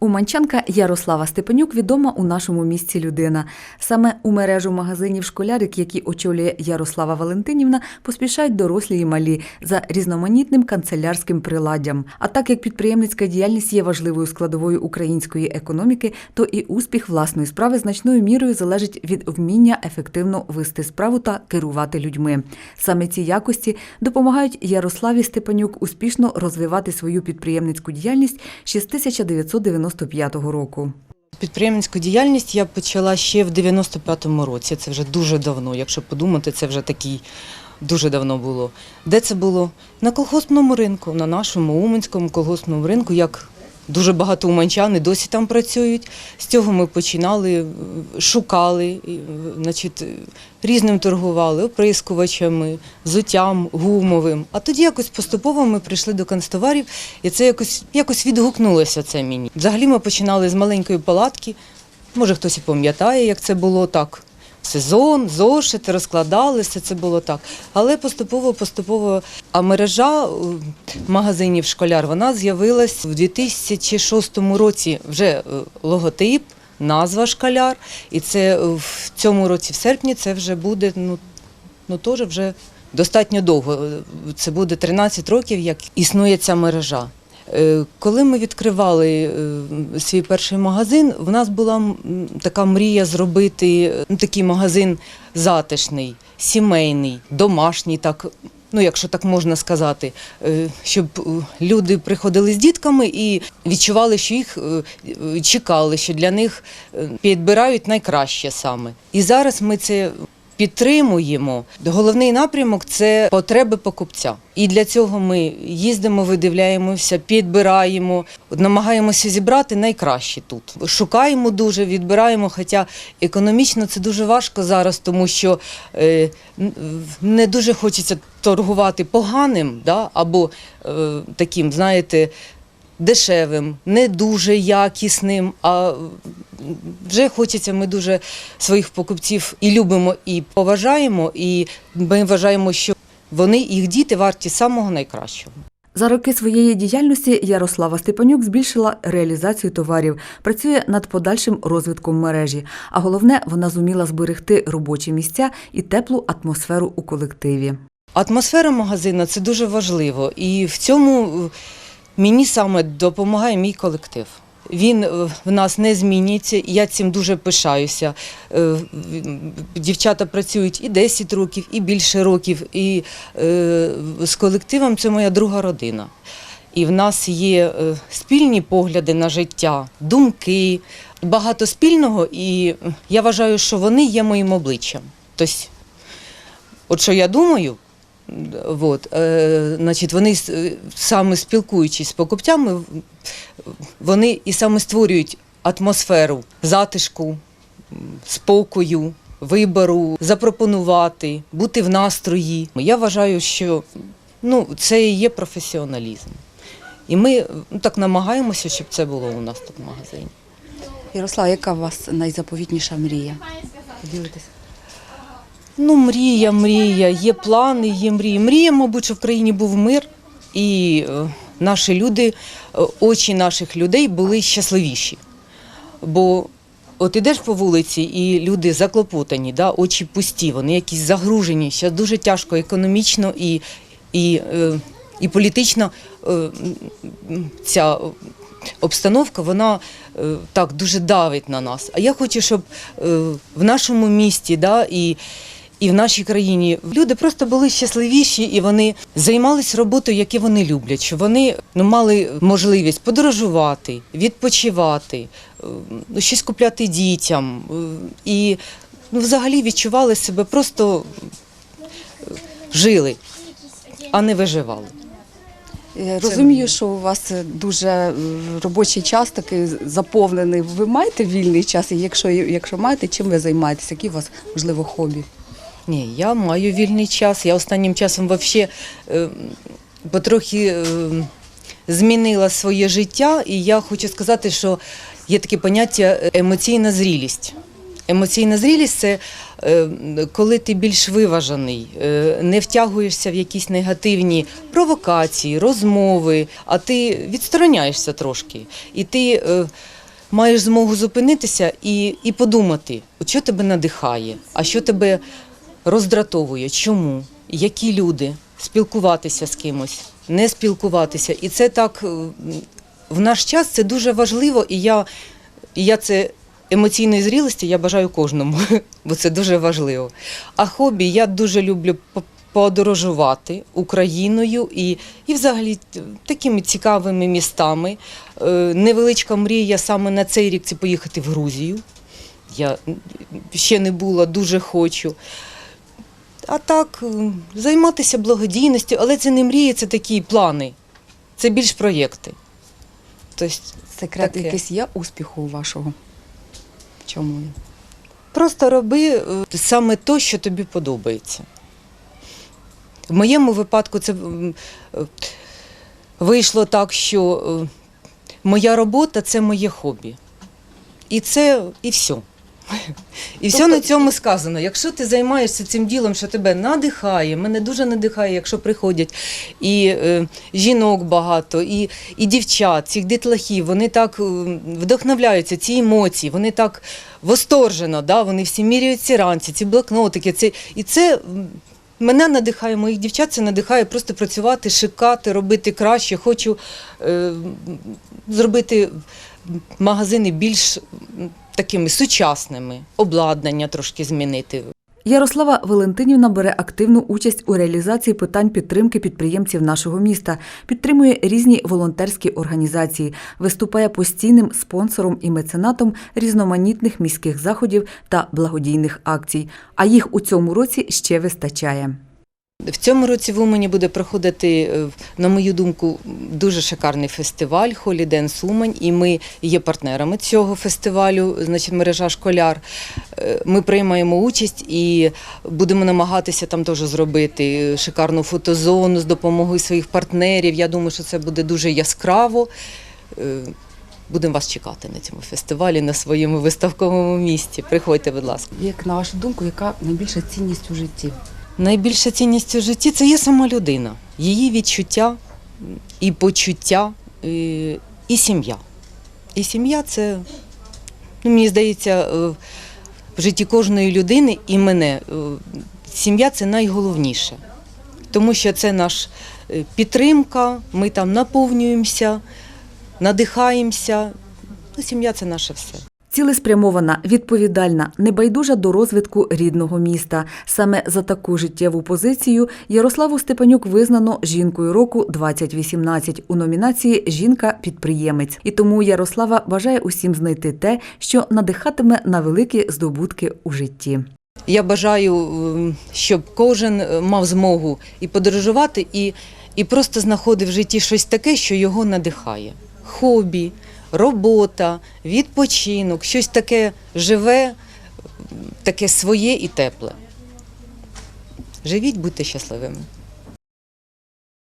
Уманчанка Ярослава Степанюк відома у нашому місті людина. Саме у мережу магазинів школярик, які очолює Ярослава Валентинівна, поспішають дорослі і малі за різноманітним канцелярським приладдям. А так як підприємницька діяльність є важливою складовою української економіки, то і успіх власної справи значною мірою залежить від вміння ефективно вести справу та керувати людьми. Саме ці якості допомагають Ярославі Степанюк успішно розвивати свою підприємницьку діяльність ще з 1995 року. Підприємницьку діяльність я почала ще в 95-му році. Це вже дуже давно. Якщо подумати, це вже такий дуже давно було. Де це було? На колгоспному ринку, на нашому уманському колгоспному ринку, як дуже багато уманчан і досі там працюють. З цього ми починали, е, шукали, е, значить, е, різним торгували, оприскувачами, зуттям, гумовим. А тоді якось поступово ми прийшли до канцтоварів, і це якось, якось відгукнулося це мені. Взагалі ми починали з маленької палатки. Може, хтось і пам'ятає, як це було так. Сезон, зошити, розкладали, все це було так. Але поступово, поступово. А мережа е, магазинів школяр вона з'явилась в 2006 році. Вже е, логотип, назва школяр. І це е, в цьому році, в серпні, це вже буде ну, ну теж вже достатньо довго. Це буде 13 років, як існує ця мережа. Е, Коли ми відкривали е, свій перший магазин, в нас була така мрія зробити ну, такий магазин затишний, сімейний, домашній, так. Ну, якщо так можна сказати, е, щоб люди приходили з дітками і відчували, що їх чекали, що для них підбирають найкраще саме. І зараз ми це підтримуємо. Головний напрямок це потреби покупця. І для цього ми їздимо, видивляємося, підбираємо, намагаємося зібрати найкраще тут. Шукаємо дуже, відбираємо. Хоча економічно це дуже важко зараз, тому що е, не дуже хочеться торгувати поганим, да, або е, таким, знаєте. Дешевим, не дуже якісним, а вже хочеться. Ми дуже своїх покупців і любимо, і поважаємо, і ми вважаємо, що вони, їх діти, варті самого найкращого. За роки своєї діяльності Ярослава Степанюк збільшила реалізацію товарів, працює над подальшим розвитком мережі. А головне, вона зуміла зберегти робочі місця і теплу атмосферу у колективі. Атмосфера магазину це дуже важливо, і в цьому мені саме допомагає мій колектив. Він е, в нас не змінюється, і я цим дуже пишаюся. Е, Дівчата працюють і 10 років, і більше років. І е, з колективом це моя друга родина. І в нас є спільні погляди на життя, думки, багато спільного, і я вважаю, що вони є моїм обличчям. Тобто, от що я думаю, от, е, значить, вони е, саме спілкуючись з покупцями, вони і саме створюють атмосферу затишку, спокою, вибору, запропонувати, бути в настрої. Я вважаю, що ну, це і є професіоналізм. І ми ну, так намагаємося, щоб це було у нас тут в магазині. Ярослав, яка у вас найзаповітніша мрія? Поділитися. Ну, мрія, мрія, є плани, є мрії. Мрія, мабуть, що в країні був мир, і е, наші люди, е, очі наших людей були щасливіші. Бо от ідеш по вулиці, і люди заклопотані, да, очі пусті, вони якісь загружені. Зараз дуже тяжко економічно і, і, е, і політично ця обстановка, вона так дуже давить на нас. А я хочу, щоб в нашому місті, да, і і в нашій країні люди просто були щасливіші і вони займалися роботою, яку вони люблять. Що вони ну, мали можливість подорожувати, відпочивати, е, щось купляти дітям. е, І ну, взагалі відчували себе просто е, жили, а не виживали. Розумію, що у вас дуже робочий час такий заповнений. Ви маєте вільний час? І якщо, якщо маєте, чим ви займаєтесь? Які у вас, можливо, хобі? Ні, я маю вільний час. Я останнім часом взагалі е, потрохи е, змінила своє життя, і я хочу сказати, що є таке поняття емоційна зрілість. Емоційна зрілість це е, коли ти більш виважений, е, не втягуєшся в якісь негативні провокації, розмови, а ти відстороняєшся трошки. І ти е, маєш змогу зупинитися і, і подумати, що тебе надихає, а що тебе роздратовує, чому, які люди, спілкуватися з кимось, не спілкуватися. І це так е, в наш час це дуже важливо, і я, і я це емоційної зрілості я бажаю кожному, бо це дуже важливо. А хобі я дуже люблю подорожувати Україною і, і взагалі такими цікавими містами. Е, Невеличка мрія саме на цей рік це поїхати в Грузію. Я ще не була, дуже хочу. А так, е, займатися благодійністю, але це не мрії, це такі плани. Це більш проєкти. Тобто, Секрет Таке. якийсь є успіху вашого? Чому? Просто роби е, саме те, що тобі подобається. В моєму випадку це е, вийшло так, що моя робота це моє хобі. І це і все. І все Тобто- на цьому сказано. Якщо ти займаєшся цим ділом, що тебе надихає, мене дуже надихає, якщо приходять і е, жінок багато, і, і дівчат, цих дітлахів, вони так е, вдохновляються, ці емоції, вони так восторжено, да? вони всі міряють ці ранці, ці блокнотики. Це, і це мене надихає, моїх дівчат це надихає просто працювати, шикати, робити краще. Хочу е, зробити магазини більш такими сучасними, обладнання трошки змінити. Ярослава Валентинівна бере активну участь у реалізації питань підтримки підприємців нашого міста, підтримує різні волонтерські організації, виступає постійним спонсором і меценатом різноманітних міських заходів та благодійних акцій. А їх у цьому році ще вистачає. В цьому році в Умані буде проходити, е, на мою думку, дуже шикарний фестиваль Холіденс Умань, і ми є партнерами цього фестивалю, значить, мережа школяр. Е, Ми приймаємо участь і будемо намагатися там теж зробити шикарну фотозону з допомогою своїх партнерів. Я думаю, що це буде дуже яскраво. Е, Будемо вас чекати на цьому фестивалі, на своєму виставковому місці. Приходьте, будь ласка. Як на вашу думку, яка найбільша цінність у житті? Найбільша цінність у житті це є сама людина, її відчуття і почуття, і, і сім'я. І сім'я це, ну, мені здається, е, в житті кожної людини і мене. е, Сім'я це найголовніше, тому що це наш е, підтримка, ми там наповнюємося, надихаємося. Ну, сім'я це наше все. Цілеспрямована, відповідальна, небайдужа до розвитку рідного міста. Саме за таку життєву позицію Ярославу Степанюк визнано жінкою року 2018 у номінації Жінка-підприємець. І тому Ярослава бажає усім знайти те, що надихатиме на великі здобутки у житті. Я бажаю, ем, щоб кожен е, мав змогу і подорожувати, і, і просто знаходив в житті щось таке, що його надихає. Хобі, робота, відпочинок, щось таке живе, таке своє і тепле. Живіть, будьте щасливими.